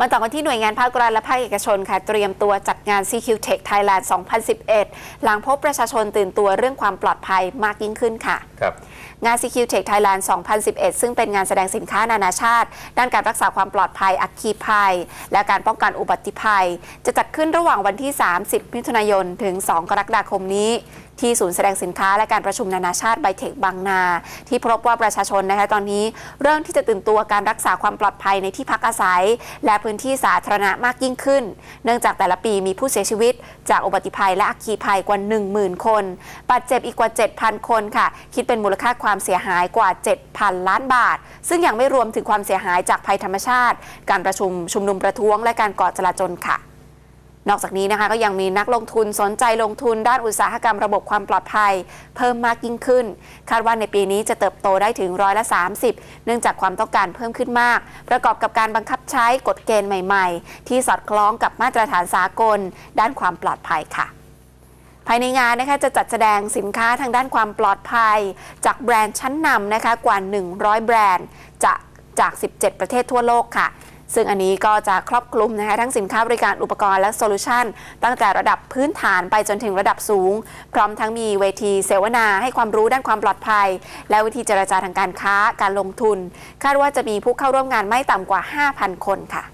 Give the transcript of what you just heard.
มาต่อกันที่หน่วยงานภาครัฐและภาคเอกชนค่ะ เตรียมตัวจัดงาน CQ Tech Thailand 2011 หลังพบประชาชนตื่นตัวเรื่องความปลอดภัยมากยิ่งขึ้นค่ะ ครับงาน CQ Tech Thailand 2011 ซึ่งเป็นงานแสดงสินค้านานาชาติ ด้านการรักษาความปลอดภัย อัคคีภัย และการป้องกันอุบัติภัย จะจัดขึ้นระหว่างวันที่ 30 มิถุนายน ถึง 2 กรกฎาคมนี้ ที่ศูนย์แสดงสินค้าและการประชุมนานาชาติไบเทคบางนา ที่พบว่าประชาชนนะคะตอนนี้เริ่มที่จะตื่นตัวการรักษาความปลอดภัยในที่พักอาศัย และพื้นที่สาธารณะมากยิ่งขึ้น เนื่องจากแต่ละปีมีผู้เสียชีวิต จากอุบัติภัยและอัคคีภัยกว่า 10,000 คนบาดเจ็บอีกกว่า 7,000 คนค่ะ คิดเป็นมูลค่าความเสียหายกว่า 7,000 ล้านบาท ซึ่งยังไม่รวมถึงความเสียหายจากภัยธรรมชาติ การประชุมชุมนุมประท้วงและการก่อจลาจลค่ะนอกจากนี้นะคะก็ยังมีนักลงทุนสนใจลงทุนด้านอุตสาหกรรมระบบความปลอดภัย เพิ่มมากยิ่งขึ้น คาดว่าในปีนี้จะเติบโตได้ถึงร้อยละ30 เนื่องจากความต้องการเพิ่มขึ้นมาก ประกอบกับการบังคับใช้กฎเกณฑ์ใหม่ ๆ ที่สอดคล้องกับมาตรฐานสากล ด้านความปลอดภัยค่ะายในงานนะคะจะจัดแสดงสินค้าทางด้านความปลอดภัย จากแบรนด์ชั้นนำนะคะกว่า 100 แบรนด์จากจาก 17 ประเทศทั่วโลกค่ะซึ่งอันนี้ก็จะครอบคลุมนะคะทั้งสินค้าบริการอุปกรณ์และโซลูชันตั้งแต่ระดับพื้นฐานไปจนถึงระดับสูง พร้อมทั้งมีเวทีเสวนาให้ความรู้ด้านความปลอดภัย และวิธีเจรจาทางการค้าการลงทุน คาดว่าจะมีผู้เข้าร่วมงานไม่ต่ำกว่า 5,000 คนค่ะ